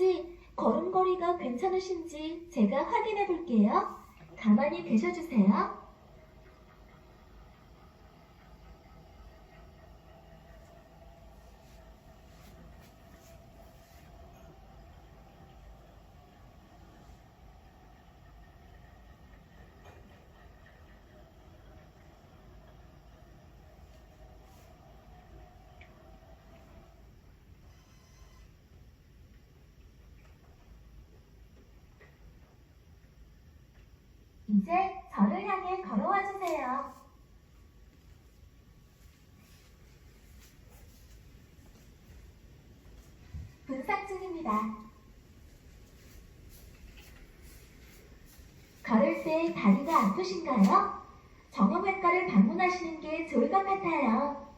어떤지 걸음걸이가 괜찮으신지 제가 확인해 볼게요. 가만히 계셔주세요. 이제 저를 향해 걸어와 주세요. 분석 중입니다. 걸을 때 다리가 아프신가요? 정형외과를 방문하시는 게 좋을 것 같아요.